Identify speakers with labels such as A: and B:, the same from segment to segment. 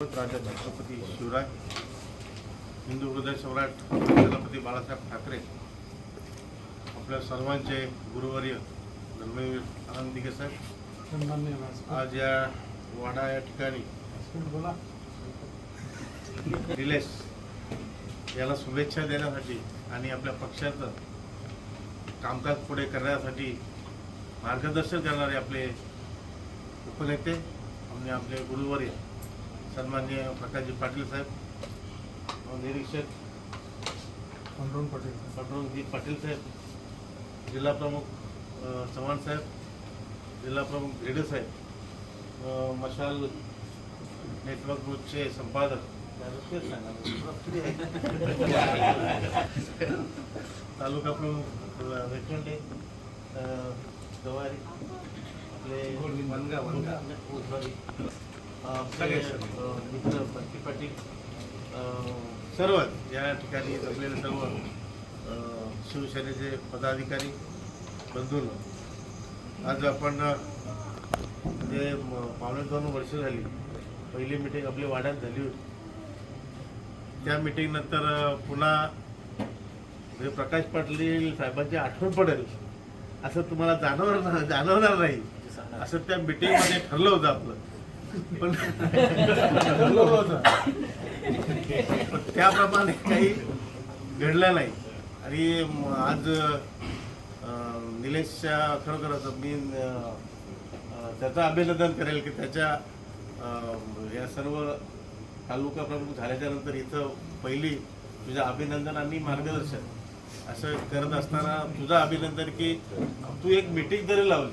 A: राजा छत्रपती शिवराय हिंदू हृदय सम्राट छत्रपती बाळासाहेब ठाकरे आपल्या सर्वांचे गुरुवर्य धर्मवीर आनंद दिघे साहेब. आज या वाडा या ठिकाणी निलेश याला शुभेच्छा देण्यासाठी आणि आपल्या पक्षाचं कामकाज पुढे करण्यासाठी मार्गदर्शन करणारे आपले उपनेते आणि आपले गुरुवर्य सन्मान्य प्रकाशजी पाटील साहेब निरीक्षक
B: पांडुरंग पटेल
A: पांडुरंगजी पाटील साहेब जिल्हा प्रमुख अ, चव्हाण साहेब जिल्हा प्रमुख घेडे साहेब मशाल नेटवर्क ग्रुपचे संपादक. तालुका प्रमुख वेखंडे गवारी आपले वनगा वनगा. उजवारी अ, आपले, मित्र पाटील अ, सर्व या ठिकाणी जमलेले सर्व शिवसेनेचे पदाधिकारी बंधून आज आपण म- पावणे दोन वर्ष झाली पहिली मिटिंग आपली वाड्यात झाली होती. त्या मिटिंग नंतर अ, पुन्हा म्हणजे प्रकाश पाटील साहेबांची आठवण पडेल. असं तुम्हाला जाणवणार जाणवणार नाही. असं त्या मीटिंगमध्ये ठरलं होतं आपलं. पण त्याप्रमाणे काही घडलं नाही. आणि आज निलेशच्या खरोखरच मी त्याचं अभिनंदन करेल की त्याच्या या सर्व तालुका प्रमुख झाल्याच्यानंतर इथं पहिली तुझ्या अभिनंदन आणि मार्गदर्शन असं करत असताना तुझं अभिनंदन की तू एक मिटिंग जरी लावली.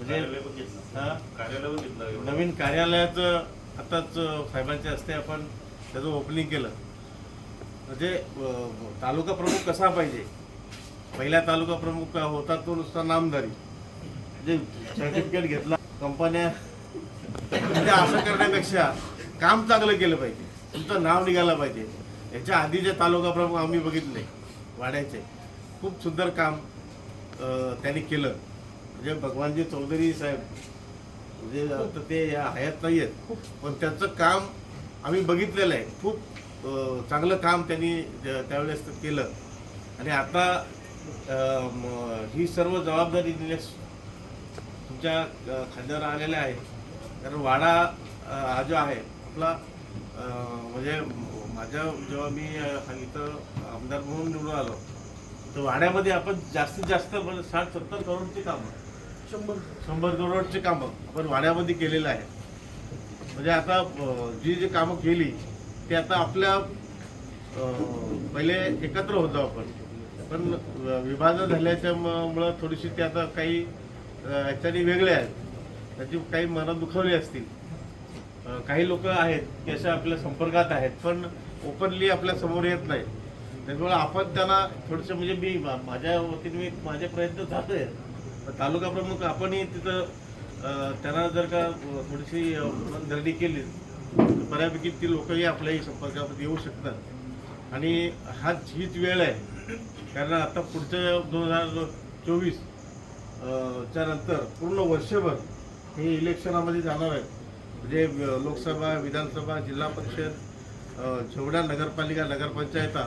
A: म्हणजे हा? नवीन कार्यालयाचं आताच साहेबांच्या हस्ते आपण त्याचं ओपनिंग केलं. म्हणजे तालुका प्रमुख कसा पाहिजे? पहिला तालुका प्रमुख होता तो नुसता नामधारी म्हणजे सर्टिफिकेट घेतला कंपन्या म्हणजे असं करण्यापेक्षा काम चांगलं केलं पाहिजे. तुमचं नाव निघालं पाहिजे. याच्या आधीचे तालुका प्रमुख आम्ही बघितले वाड्याचे खूप सुंदर काम त्यांनी केलं. म्हणजे भगवानजी चौधरी साहेब म्हणजे आता ते या हयात नाही आहेत पण त्यांचं काम आम्ही बघितलेलं आहे. खूप चांगलं काम त्यांनी त्या- त्यावेळेस केलं. आणि आता ही सर्व जबाबदारी दिल्यास तुमच्या खांद्यावर आलेल्या आहे. कारण वाडा हा जो आहे आपला म्हणजे माझ्या जेव्हा मी इथं आमदार म्हणून निवडून आलो तर वाड्यामध्ये आपण जास्तीत जास्त म्हणजे साठ सत्तर करोडची कामं.
B: शंभर
A: शंभर करोडची कामं आपण वाड्यामध्ये केलेलं आहे. म्हणजे आता जी जी कामं केली ते आता आपल्या पहिले एकत्र होतो आपण. पण विभाजन झाल्याच्या मुळं थोडीशी ते आता काही याच्याने वेगळे आहेत. त्याची काही मनं दुखवली असतील. काही लोक आहेत की अशा आपल्या संपर्कात आहेत पण ओपनली आपल्यासमोर येत नाही. त्यामुळे आपण त्यांना थोडंसं म्हणजे मी मा- माझ्या वतीने मी माझे प्रयत्न झाले आहेत. तालुका प्रमुख आपणही तिथं त्यांना जर का थोडीशी धरणी केली तर बऱ्यापैकी ती लोकही आपल्याही संपर्कामध्ये येऊ शकतात. आणि हा हीच वेळ आहे. कारण आता पुढच्या दोन हजार चोवीस च्या नंतर पूर्ण वर्षभर हे इलेक्शनामध्ये जाणार आहे म्हणजे लोकसभा विधानसभा जिल्हा परिषद अं, जेवढ्या नगरपालिका नगरपंचायता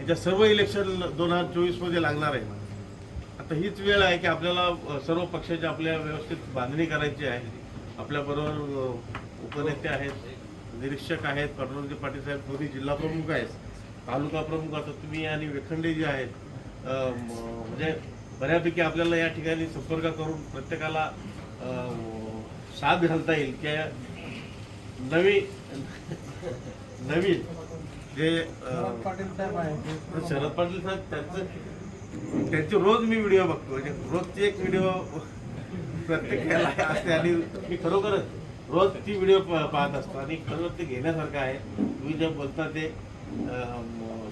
A: याच्या सर्व इलेक्शन दोन हजार चोवीसमध्ये लागणार आहे. आता हीच वेळ आहे की आपल्याला सर्व पक्षाची आपल्या व्यवस्थित बांधणी करायची आहे. आपल्याबरोबर उपनेते आहेत निरीक्षक आहेत पांडुरंगजी पाटील साहेब मोदी जिल्हा प्रमुख आहेत तालुका प्रमुख. आता तुम्ही आणि वेखंडे जे आहेत म्हणजे बऱ्यापैकी आपल्याला या ठिकाणी संपर्क करून प्रत्येकाला साथ घालता येईल. की नवी नवीन जे
B: शरद पाटील साहेब
A: त्यांचं त्यांचे रोज मी व्हिडिओ बघतो. म्हणजे रोजची एक व्हिडिओ प्रत्येक असते आणि मी खरोखरच रोज ती व्हिडिओ पाहत असतो. आणि खरोखर ते घेण्यासारखं आहे. तुम्ही जे बोलता ते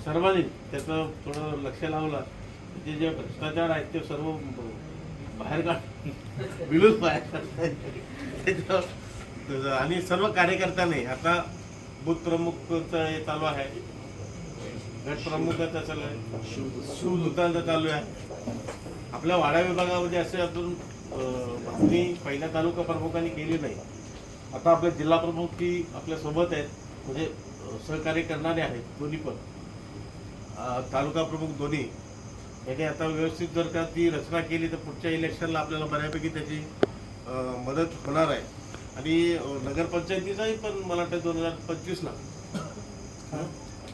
A: सर्वांनी त्याचं थोडं लक्ष लावलं ते जे भ्रष्टाचार आहेत ते सर्व बाहेर काढ विलूच बाहेर आणि सर्व कार्यकर्त्यांनी आता बूथ प्रमुखचं हे चालू आहे. गट प्रमुखाचा चालू आहे. शिवदूतांचा चालू आहे. आपल्या वाडा विभागामध्ये असे अजून अं, बातमी पहिल्या तालुका प्रमुखांनी केली नाही. आता आपले जिल्हा प्रमुख की आपल्यासोबत आहेत. म्हणजे सहकार्य करणारे आहेत दोन्ही पण. तालुका प्रमुख दोन्ही. याने आता व्यवस्थित जर का ती रचना केली तर पुढच्या इलेक्शनला आपल्याला बऱ्यापैकी त्याची मदत होणार आहे. आणि नगरपंचायतीचाही पण मला वाटतं दोन हजार पंचवीसला.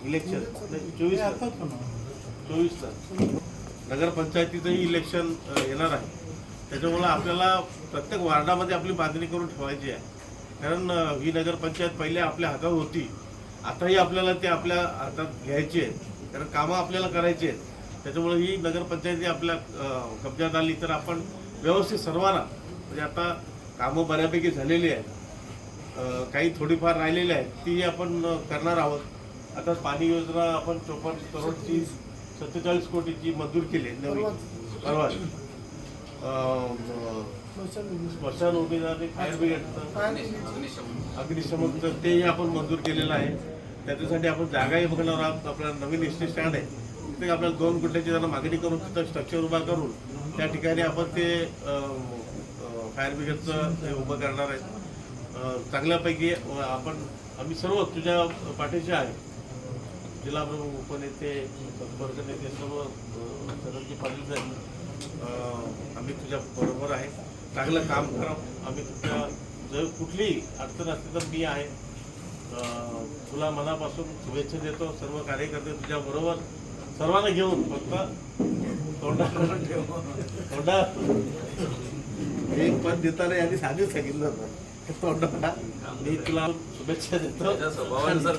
A: इलेक्शन चोवीस
B: आताच होणार.
A: चोवीसला नगरपंचायतीचंही इलेक्शन येणार आहे. त्याच्यामुळं आपल्याला प्रत्येक वार्डामध्ये आपली बांधणी करून ठेवायची आहे. कारण ही नगरपंचायत पहिले आपल्या हातात होती. आताही आपल्याला ते आपल्या हातात घ्यायची आहे कारण कामं आपल्याला करायची आहेत. त्याच्यामुळे ही नगरपंचायती आपल्या कब्जात आली तर आपण व्यवस्थित सर्वांना म्हणजे आता कामं बऱ्यापैकी झालेली आहेत. काही थोडीफार राहिलेली आहेत. ती आपण करणार आहोत. आता पाणी योजना आपण चोपन्न करोडची सत्तेचाळीस कोटीची मंजूर केली आहे नवी परवा स्मशान उमेद आणि फायर ब्रिगेडचं. अग्निशमनचं तेही आपण मंजूर केलेलं आहे. त्याच्यासाठी आपण जागाही बघणार आहोत. आपला नवीन एस टी स्टँड आहे. तिथे आपल्याला दोन गुंठ्याची जरा मागणी करून तिथं स्ट्रक्चर उभा करून त्या ठिकाणी आपण ते फायर ब्रिगेडचं हे उभं करणार आहे. चांगल्यापैकी आपण आम्ही सर्व तुझ्या पाठीशी आहे. जिल्हा प्रमुख उपनेते संपर्क नेते सर्व अं, सरंजी पाटील साहेब आम्ही तुझ्या बरोबर आहे. चांगलं काम करा. आम्ही तुझ्या जर कुठलीही अडचण असली तर मी आहे. तुला मनापासून शुभेच्छा देतो. सर्व कार्यकर्ते तुझ्या बरोबर. सर्वांना घेऊन फक्त तोंडा तोंडा एक पद देताना यांनी साधीच सांगितलं होतं. तोंडा मी तुला शुभेच्छा देतो.
C: स्वभावानुसार.